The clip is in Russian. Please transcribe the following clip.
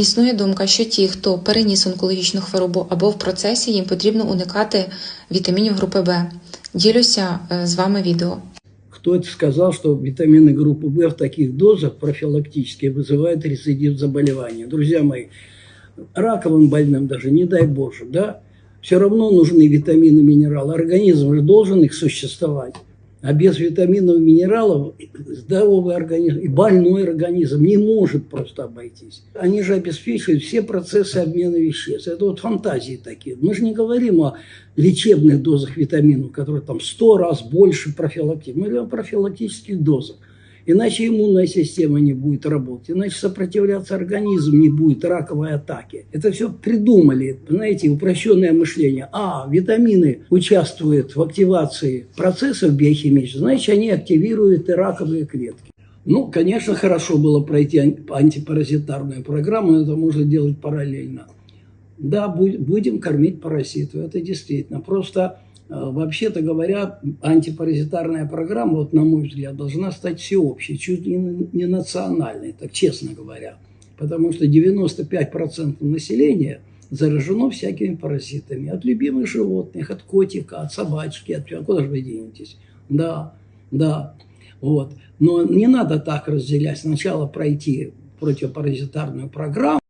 Існує думка, що ті, хто переніс онкологічну хворобу або в процесі, їм потрібно уникати вітамінів групи Б. Ділюся е, з вами відео. Кто это сказал, что витамины группы В в таких дозах профилактически вызывают рецидив заболевания? Друзья мои, раковым больным даже, не дай Боже, да, все равно нужны витамины, минералы. Организм же должен их существовать. А без витаминов и минералов здоровый организм и больной организм не может просто обойтись. Они же обеспечивают все процессы обмена веществ. Это вот фантазии такие. Мы же не говорим о лечебных дозах витаминов, которые там 100 раз больше профилактики. Мы говорим о профилактических дозах. Иначе иммунная система не будет работать, иначе сопротивляться организм не будет раковой атаки. Это все придумали, знаете, упрощенное мышление. А, витамины участвуют в активации процессов биохимических, значит, они активируют и раковые клетки. Ну, конечно, хорошо было пройти ан- антипаразитарную программу, но это можно делать параллельно. Да, бу- будем кормить паразитов, это действительно. Просто, вообще-то говоря, антипаразитарная программа, вот на мой взгляд, должна стать всеобщей, чуть ли не национальной, так честно говоря. Потому что 95% населения заражено всякими паразитами. От любимых животных, от котика, от собачки, от... а Куда же вы денетесь? Да, да. Вот. Но не надо так разделять. Сначала пройти противопаразитарную программу,